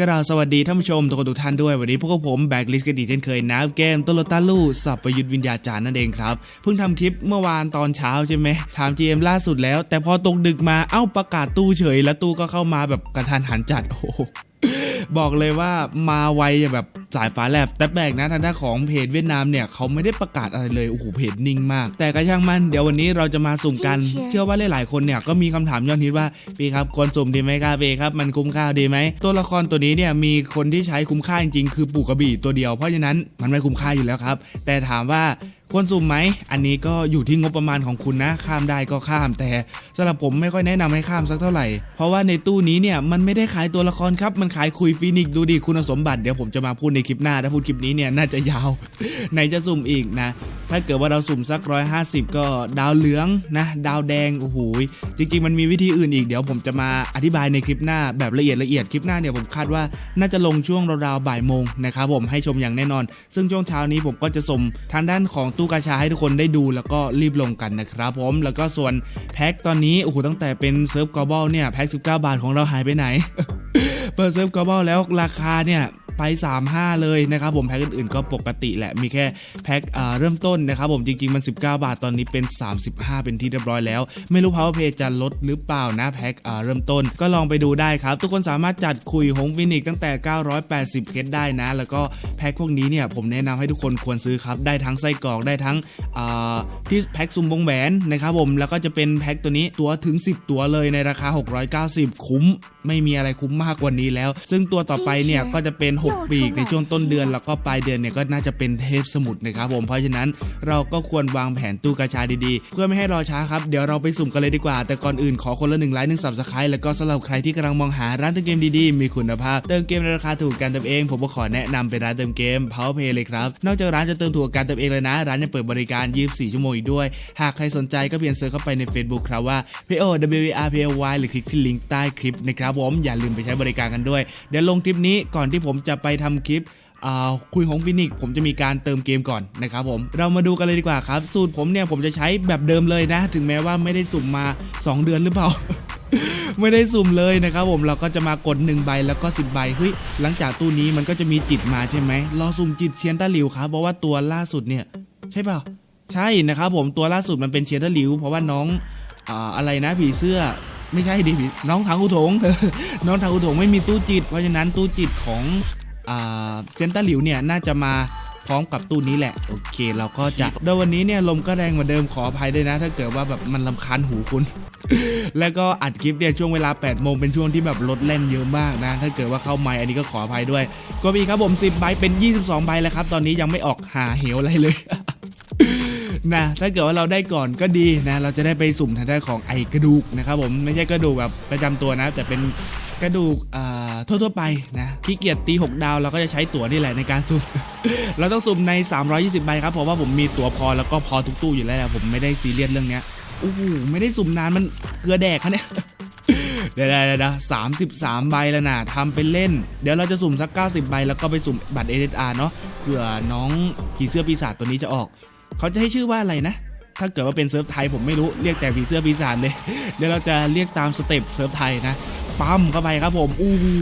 กราสวัสดีท่านผู้ชมทุกคนทุกท่านด้วยวันนี้พวกผมแบกลิสกันดีเช่นเคยนะเกมตโลตาลูสับประยุทธ์วิญญาจารย์นั่นเองครับ เพิ่งทำคลิปเมื่อวานตอนเช้าใช่ไหมถาม GM ล่าสุดแล้ว แต่พอตกดึกมาเอ้าประกาศตู้เฉย แล้วตู้ก็เข้ามาแบบกระทันหันจัดโอ้ บอกเลยว่ามาไวแบบสายฟ้าแลบแต่แปลกนะทางด้านของเพจเวียดนามเนี่ยเขาไม่ได้ประกาศอะไรเลยโอ้โหเพจนิ่งมาก แต่ก็ช่างมันเดี๋ยววันนี้เราจะมาสุ่มกัน เชื่อว่าหลายๆคนเนี่ยก็มีคำถามยอดฮิตว่าพี่ครับควรสุ่มดีไหมครับพี่ครับมันคุ้มค่าดีไหมตัวละครตัวนี้เนี่ยมีคนที่ใช้คุ้มค่าจริงๆคือปู่กระบี่ตัวเดียวเพราะฉะนั้นมันไม่คุ้มค่าอยู่แล้วครับ แต่ถามว่า ควรสุ่มไหม อันนี้ก็อยู่ที่งบประมาณของคุณนะ ข้ามได้ก็ข้าม แต่สำหรับผมไม่ค่อยแนะนำให้ข้ามสักเท่าไหร่ เพราะว่าในตู้นี้เนี่ยมันไม่ได้ขายตัวละครครับ มันขายคุยฟินิกดูดิคุณสมบัติ เดี๋ยวผมจะมาพูดในคลิปหน้า ถ้าพูดคลิปนี้เนี่ยน่าจะยาว ไหนจะสุ่มอีกนะ ถ้าเกิดว่าเราสุ่มสักร้อยห้าสิบก็ดาวเหลืองนะ ดาวแดง โอ้โห จริง ๆ มันมีวิธีอื่นอีก เดี๋ยวผมจะมาอธิบายในคลิปหน้าแบบละเอียดละเอียด คลิปหน้าเนี่ยผมคาดว่าน่าจะลงช่วงราวๆบ่ายโมงนะครับผมให้ชมอย่างแน่นอน ซึ่งช่วงเช้านี้ผมก็จะส่งทางด้านของตู้กาชาให้ทุกคนได้ดูแล้วก็รีบลงกันนะครับผมแล้วก็ส่วนแพ็คตอนนี้โอ้โหตั้งแต่เป็นเซิร์ฟกอบอลเนี่ยแพ็ค19 บาทของเราหายไปไหน เปิดเซิร์ฟกอบอลแล้วราคาเนี่ย ไป35 เลยนะครับผมแพ็คอื่นๆก็ปกติแหละมีแค่แพ็คเริ่มต้นนะครับผมจริงๆมัน 19 บาทตอนนี้เป็น 35 เป็นที่เรียบร้อยแล้ว ไม่รู้ Power Pay จะลดหรือเปล่านะแพ็คเริ่มต้นก็ลองไปดูได้ครับ ทุกคนสามารถจัดคุยหงฟินิกตั้งแต่ 980 เคสได้นะ แล้วก็แพ็คพวกนี้เนี่ยผมแนะนำให้ทุกคนควรซื้อครับ ได้ทั้งไส้กรอกได้ทั้งที่แพ็คซุ่มวงแหวนนะครับผมแล้วก็จะเป็นแพ็คตัวนี้ตัวถึง 10 ตัวเลยในราคา 690 คุ้ม ไม่มีอะไรคุ้มมากกว่านี้แล้ว ซึ่งตัวต่อไปเนี่ยก็จะเป็น 6 ปีกในช่วงต้นเดือน แล้วก็ปลายเดือนเนี่ยก็น่าจะเป็นเทพสมุทรนะครับผมเพราะฉะนั้นเราก็ควรวางแผนตู้กระชาดีๆ เพื่อไม่ให้รอช้าครับเดี๋ยวเราไปสุ่มกันเลยดีกว่า แต่ก่อนอื่นขอคนละหนึ่งไลค์หนึ่งสับสไครต์แล้วก็สำหรับใครที่กำลังมองหาร้านเติมเกมดีๆมีคุณภาพเติมเกมในราคาถูกกันเติมเอง ผมก็ขอแนะนำเป็นร้านเติมเกม Powerplay เลยครับนอกจากร้านจะเติมถูกกันเติมเองเลยนะร้านยังเปิดบริการ 24 ชั่วโมงอีกด้วย หากใครสนใจก็เพียงเซิร์ชเข้าไปใน Facebook ครับว่า PO W R P L Y หรือคลิกที่ลิงก์ใต้คลิปนะครับผมอย่าลืมไปใช้บริการกันด้วย เดี๋ยวลงคลิปนี้ก่อนที่ผมจะไปทำคลิปคุยของฟินิกผมจะมีการเติมเกมก่อนนะครับผมเรามาดูกันเลยดีกว่าครับ สูตรผมเนี่ยผมจะใช้แบบเดิมเลยนะ ถึงแม้ว่าไม่ได้สุ่มมา 2 เดือนหรือเปล่า ไม่ได้สุ่มเลยนะครับผมเราก็จะมากด 1 ใบแล้วก็ 10 ใบเฮ้ยหลังจากตู้นี้มันก็จะมีจิตมาใช่ไหมรอสุ่มจิตเชียนต้าหลิวครับเพราะว่าตัวล่าสุดเนี่ย ใช่เปล่าใช่นะครับผมตัวล่าสุดมันเป็นเชียนต้าหลิว เพราะว่าน้องออะไรนะผีเสื้อ ไม่ใช่ดิผีน้องทางอุถงน้องทางอุถงไม่มีตู้จิต เพราะฉะนั้นตู้จิตของเจนต้าหลิวเนี่ยน่าจะมาพร้อมกับตู้นี้แหละ โอเค เราก็จะโดยวันนี้เนี่ยลมก็แรงเหมือนเดิมขออภัยด้วยนะ ถ้าเกิดว่าแบบมันลำคาญหูคุณ แล้วก็อัดคลิปเนี่ยช่วงเวลา8โมงเป็นช่วงที่แบบรถเล่นเยอะมากนะ ถ้าเกิดว่าเข้าไมค์อันนี้ก็ขออภัยด้วย ก็มีครับผม 10ใบเป็น 22ใบแล้วครับ ตอนนี้ยังไม่ออกหาเหวอะไรเลย นะถ้าเกิดว่าเราได้ก่อนก็ดีนะเราจะได้ไปสุ่มทางด้านของไอกระดูกนะครับผมไม่ใช่กระดูกแบบประจำตัวนะ แต่เป็นกระดูกอ่าทั่วๆไปนะขี้เกียจตี 6 ดาวเราก็จะใช้ตั๋วนี่แหละในการสุ่มเราต้องสุ่มใน 320 ใบครับเพราะว่าผมมีตั๋วพอแล้วก็พอทุกตู้อยู่แล้วแหละผมไม่ได้ซีเรียสเรื่องเนี้ยโอ้โหไม่ได้สุ่มนานมันเกลือแดกคะเนี่ยเดี๋ยวเดี๋ยวเดี๋ยวสามสิบสามใบแล้วนะทำเป็นเล่น เดี๋ยวเราจะสุ่มสัก 90 ใบแล้วก็ไปสุ่มบัตร SSR เนาะเผื่อน้องผีเสื้อปีศาจตัวนี้จะออก เขาจะให้ชื่อว่าอะไรนะ ถ้าเกิดว่าเป็นเซิร์ฟไทยผมไม่รู้เรียกแต่ผีเสื้อปีศาจเลยเดี๋ยวเราจะเรียกตามสเต็ปเซิร์ฟไทยนะปั๊มเข้าไปครับผมอู้หู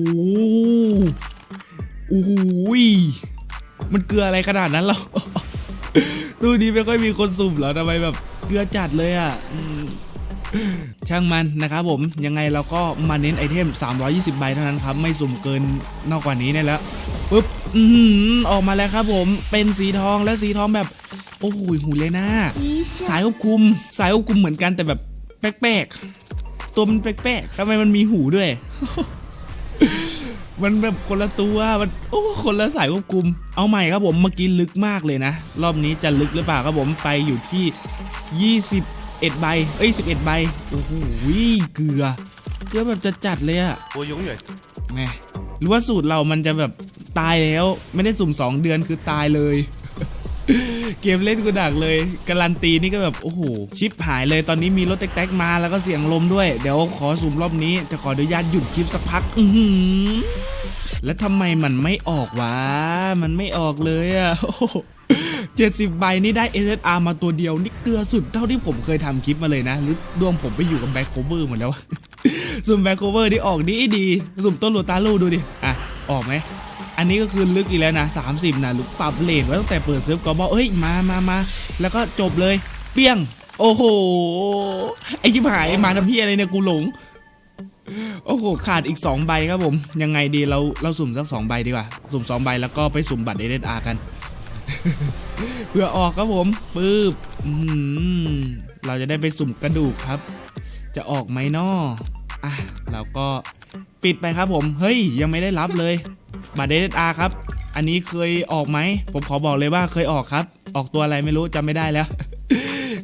อู้หูมันเกลืออะไรขนาดนั้นเราตู้นี้ไม่ค่อยมีคนสุ่มเหรอทำไมแบบเกลือจัดเลยอะช่างมันนะครับผมยังไงเราก็มาเน้นไอเทม 320 ใบเท่านั้นครับ ไม่สุ่มเกินนอกกว่านี้เนี่ยแล้วปุ๊บอออกมาแล้วครับผมเป็นสีทองและสีทองแบบ โอ้โหหูเลยนะสายควบคุม สายควบคุมเหมือนกันแต่แบบแปลกๆตัวมันแปลกๆทำไมมันมีหูด้วย มันแบบคนละตัวมันโอ้คนละสายควบคุม เอาใหม่ครับผมเมื่อกี้ลึกมากเลยนะ รอบนี้จะลึกหรือเปล่าครับผมไปอยู่ที่ 21ใบเอ้ย11ใบโอ้โหเกลือเกลือแบบจะจัดเลยอะตัวยุ่งเลยไงหรือว่าสูตรเรามันจะแบบตายแล้ว ไม่ได้สุ่ม 2 เดือนคือตายเลย เกมเล่นกูดักเลยการันตีนี่ก็แบบโอ้โหชิปหายเลยตอนนี้มีรถแท็กๆมาแล้วก็เสียงลมด้วย เดี๋ยวขอสุ่มรอบนี้จะขออนุญาตหยุดคลิปสักพัก อืแล้วทำไมมันไม่ออกวะ มันไม่ออกเลยอะโอ้โหเจ็ดสิบใบนี่ได้ SSR มาตัวเดียว นี่เกลือสุดเท่าที่ผมเคยทำคลิปมาเลยนะ หรือดวงผมไปอยู่กับแบ็คโคเวอร์หมดแล้วสุ่มแบ็คโคเวอร์ที่ออกดีดี สุ่มต้นโลตาลูดูดิ อะ ออกไหม อันนี้ก็คือลึกอีกแล้วนะ 30 นะลูกปรับเลทไว้ตั้งแต่เปิดเซิร์ฟก็บอกเอ้ยมามามาแล้วก็จบเลย เปี้ยง โอ้โห ไอ้ชิบหายมาทำพี่อะไรเนี่ยกูหลง โอ้โห ขาดอีก 2 ใบครับผม ยังไงดีเราเราสุ่มสัก 2 ใบดีกว่า สุ่ม 2 ใบแล้วก็ไปสุ่มบัตรเอเดอากัน เพื่อออกครับผมปื๊บอื้อหือเราจะได้ไปสุ่มกระดูกครับ จะออกไหมนออะเราก็ปิดไปครับผม เฮ้ย ยังไม่ได้รับเลย บัตรเดอาครับ อันนี้เคยออกไหม ผมขอบอกเลยว่าเคยออกครับ ออกตัวอะไรไม่รู้จำไม่ได้แล้ว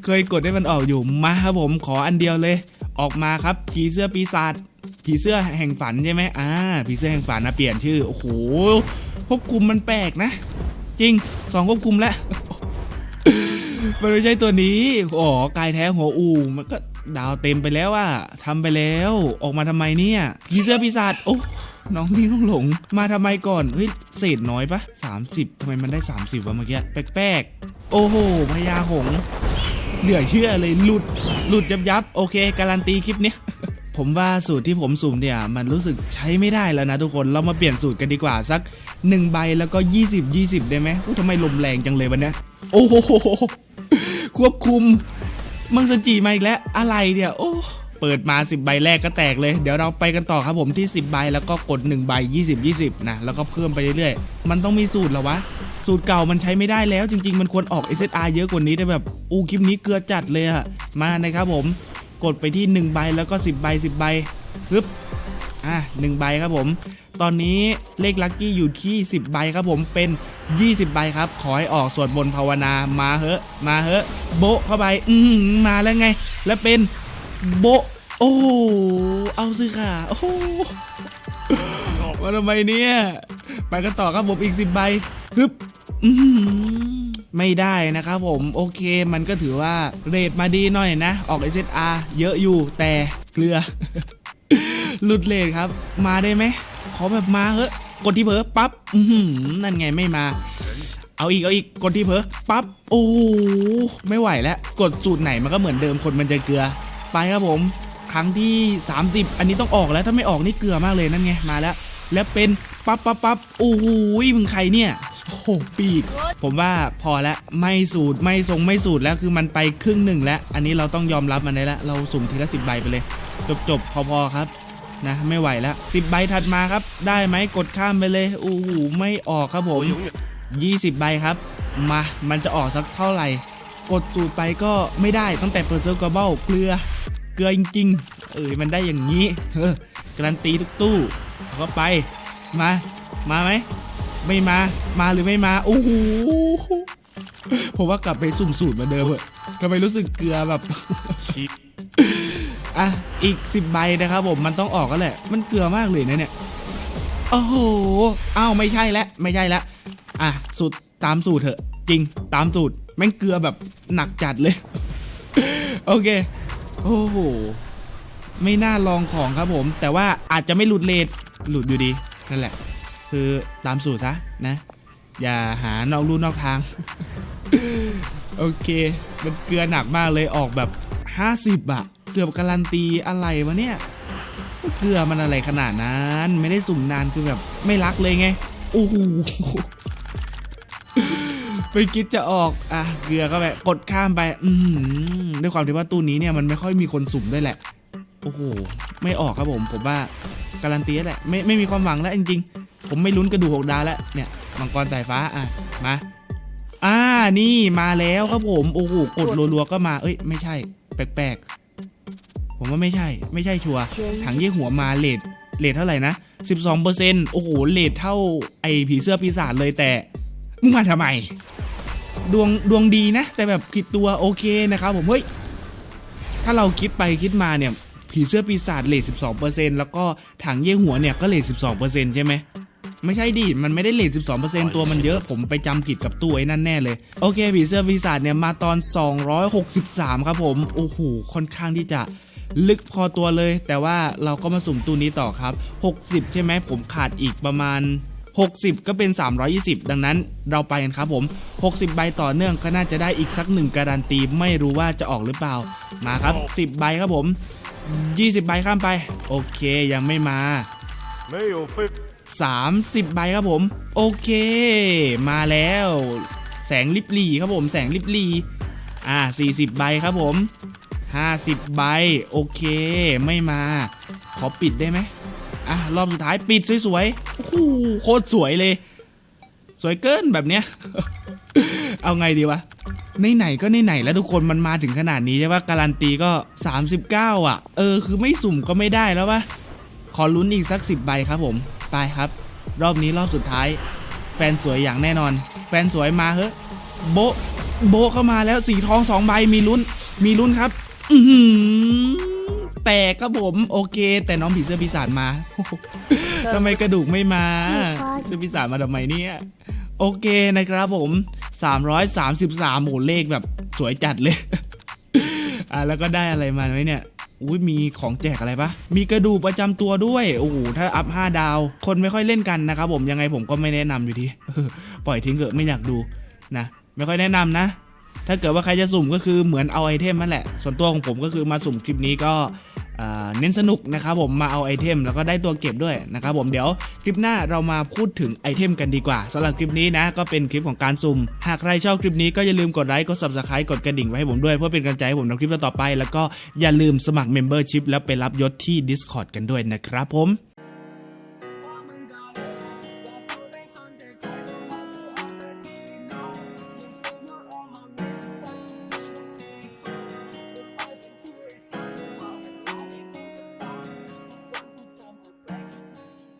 เคยกดให้มันออกอยู่ มาครับผมขออันเดียวเลย ออกมาครับ ผีเสื้อปีศาจ ผีเสื้อแห่งฝันใช่ไหมอ่า ผีเสื้อแห่งฝันนะเปลี่ยนชื่อ โอ้โห ควบคุมมันแปลกนะ จริงสองควบคุมแล้ว มันไม่ใช่ตัวนี้ อ๋อ กายแท้หัวอูมันก็ดาวเต็มไปแล้วอะทำไปแล้ว ออกมาทำไมเนี่ยผีเสื้อปีศาจ โอ้ น้องนี่น้องหลง มาทำไมก่อน เฮ้ย เศษน้อยปะ30ทำไมมันได้ 30วะเมื่อกี้แปลกๆ โอ้โหพญาหง เหลือเชื่อเลยหลุด หลุดยับยับโอเค การันตีคลิปเนี้ยผมว่าสูตรที่ผมสุ่มเนี่ย มันรู้สึกใช้ไม่ได้แล้วนะทุกคนเรามาเปลี่ยนสูตรกันดีกว่าสัก 1 ใบแล้วก็ 20 20 ได้ไหมอู้ทำไมลมแรงจังเลยวันนี้โอ้โหควบคุม มังสจีมาอีกแล้วอะไรเนี่ย โอ้ เปิดมา 10 ใบแรกก็แตกเลย เดี๋ยวเราไปกันต่อครับผมที่ 10 ใบแล้วก็กด1ใบ20 20นะแล้วก็เพิ่มไปเรื่อยๆ มันต้องมีสูตรหรอวะ สูตรเก่ามันใช้ไม่ได้แล้ว จริง ๆ มันควรออก SSR เยอะกว่านี้แต่แบบอูคลิปนี้เกลือจัดเลยอะมานะครับผมกดไปที่1ใบแล้วก็ 10 ใบ 10 ใบปึ๊บอะ1ใบครับผม ตอนนี้เลขลัคกี้อยู่ที่ 10 ใบครับผมเป็น 20 ใบครับ ขอให้ออกสวดบนภาวนามาเหอะ มาเหอะ โบะเข้าไป อืมมาแล้วไง แล้วเป็น โบโอ้เอาสิค่ะโอ้โหมาทำไมเนี่ย ไปกันต่อครับผมอีก10ใบฮึบไม่ได้นะครับผมโอเคมันก็ถือว่าเรทมาดีหน่อยนะ ออก SSR เยอะอยู่แต่เกลือ หลุดเลทครับ มาได้ไหม ขอแบบมาเฮ้ยกดที่เผลอปั๊บนั่นไงไม่มา เอาอีกเอาอีกกดที่เผลอปั๊บโอ้ไม่ไหวแล้ว กดสูตรไหนมันก็เหมือนเดิมคนมันจะเกลือ ไปครับผม ครั้งที่ 30 อันนี้ต้องออกแล้วถ้าไม่ออกนี่เกลือมากเลยนั่นไงมาแล้ว แล้วเป็นปั๊บปั๊บปั๊บโอ้โหมึงใครเนี่ยโอ้โหปีก ผมว่าพอแล้วไม่สูตรไม่ทรงไม่สูตรแล้วคือมันไปครึ่งหนึ่งแล้ว อันนี้เราต้องยอมรับมันได้แล้วเราสุ่มทีละสิบใบไปเลย จบจบๆพอๆครับนะไม่ไหวแล้วสิบใบถัดมาครับ ได้ไหมกดข้ามไปเลยโอ้โหไม่ออกครับผม20 ใบครับ มา มันจะออกสักเท่าไหร่ กดสูตรไปก็ไม่ได้ตั้งแต่เปิดเซิร์ฟกระเบ้าเกลือ เกลือจริงๆ เอ้ยมันได้อย่างนี้เออการันตีทุกตู้เอาก็ไป มา มาไหม ไม่มา มาหรือไม่มา โอ้โห ผมว่ากลับไปสุ่มสูตรเหมือนเดิมเถอะทำไมรู้สึกเกลือแบบ อะ อีก10ใบนะครับผม มันต้องออกก็แหละ มันเกลือมากเลยนะเนี่ย โอ้โห อ้าวไม่ใช่แล้วไม่ใช่แล้ว อะสูตรตามสูตรเถอะ จริง ตามสูตร แม่งเกลือแบบหนักจัดเลย โอเค โอ้โห ไม่น่าลองของครับผม แต่ว่าอาจจะไม่หลุดเลทหลุดอยู่ดี นั่นแหละ คือตามสูตรซะนะ อย่าหานอกลู่นอกทาง โอเค มันเกลือหนักมากเลยออกแบบ 50อะเกือบการันตีอะไรวะเนี่ย เกลือมันอะไรขนาดนั้น ไม่ได้สุ่มนานคือแบบไม่รักเลยไง โอ้โห ไปคิดจะออกอะเกลือก็แบบกดข้ามไป อือหือด้วยความที่ว่าตู้นี้เนี่ยมันไม่ค่อยมีคนสุ่มด้วยแหละ โอ้โห ไม่ออกครับผม ผมว่าการันตีแล้วแหละไม่ไม่มีความหวังแล้วจริงๆ ผมไม่ลุ้นกระดูกหกดาวแล้วเนี่ยมังกรสายฟ้าอะมาอ่านี่มาแล้วครับผมโอ้โหกดรัวๆก็มา เอ้ยไม่ใช่ แปลกๆ ผมว่าไม่ใช่ ไม่ใช่ชัวร์ถังยี่หัวมาเลทเลทเท่าไหร่นะ12%โอ้โหเลทเท่าไอผีเสื้อปีศาจเลยแต่มึงมาทำไม ดวงดวงดีนะ แต่แบบผิดตัวโอเคนะครับผมเฮ้ยถ้าเราคิดไปคิดมาเนี่ยผีเสื้อปีศาจเลท12%แล้วก็ถังเย่หัวเนี่ยก็เลท12%ใช่ไหมไม่ใช่ดิ มันไม่ได้เลท12%ตัวมันเยอะ ผมไปจำผิดกับตู้ไอ้นั่นแน่เลย โอเคผีเสื้อปีศาจเนี่ยมาตอน 263 ครับผม โอ้โห ค่อนข้างที่จะลึกพอตัวเลย แต่ว่าเราก็มาสุ่มตู้นี้ต่อครับ 60 ใช่ไหมผมขาดอีกประมาณ 60 ก็เป็น 320 ดังนั้นเราไปกันครับผม 60 ใบต่อเนื่องก็น่าจะได้อีกสักหนึ่งการันตี ไม่รู้ว่าจะออกหรือเปล่า มาครับ 10 ใบครับผม 20 ใบข้ามไป โอเคยังไม่มาสามสิบใบครับผม โอเค มาแล้ว แสงลิบลีครับผม แสงลิบลีอ่าสี่สิบใบครับผมห้าสิบใบ โอเค ไม่มา ขอปิดได้ไหม อะรอบสุดท้ายปิดสวยๆโอ้โหโคตรสวยเลย สวยเกินแบบเนี้ย เอาไงดีวะในไหนๆก็ในไหนๆแล้วทุกคนมันมาถึงขนาดนี้ใช่ปะการันตีก็ 39 อะ เออ คือไม่สุ่มก็ไม่ได้แล้ววะขอลุ้นอีกสัก 10 ใบครับผม ไปครับ รอบนี้รอบสุดท้าย แฟนสวยอย่างแน่นอน แฟนสวยมาเฮ้โบะโบะเข้ามาแล้วสีทองสองใบมีลุ้น มีลุ้นครับ อือหือ แตกครับผมโอเค แต่น้องผีเสื้อปีศาจมาทำไมกระดูกไม่มาเสื้อปีศาจมาทำไมเนี่ยโอเคนะครับผม 333โหเลขแบบสวยจัดเลย อะแล้วก็ได้อะไรมาไหมเนี่ยอุ้ยมีของแจกอะไรปะมีกระดูกประจำตัวด้วย โอ้โห ถ้าอัพ 5 ดาว คนไม่ค่อยเล่นกันนะครับผมยังไงผมก็ไม่แนะนำอยู่ดีปล่อยทิ้งเถอะไม่อยากดูนะ ไม่ค่อยแนะนำนะ ถ้าเกิดว่าใครจะสุ่มก็คือเหมือนเอาไอเทมนั่นแหละ ส่วนตัวของผมก็คือมาสุ่มคลิปนี้ก็อ่า เน้นสนุกนะครับผมมาเอาไอเทมแล้วก็ได้ตัวเก็บด้วยนะครับผมเดี๋ยวคลิปหน้าเรามาพูดถึงไอเทมกันดีกว่าสำหรับคลิปนี้นะก็เป็นคลิปของการซุ่มหากใครชอบคลิปนี้ก็อย่าลืมกดไลค์กด subscribe กดกระดิ่งไว้ให้ผมด้วยเพื่อเป็นกำลังใจให้ผมทำคลิปต่อไป แล้วก็อย่าลืมสมัคร membership แล้วไปรับยศที่ Discord กันด้วยนะครับผม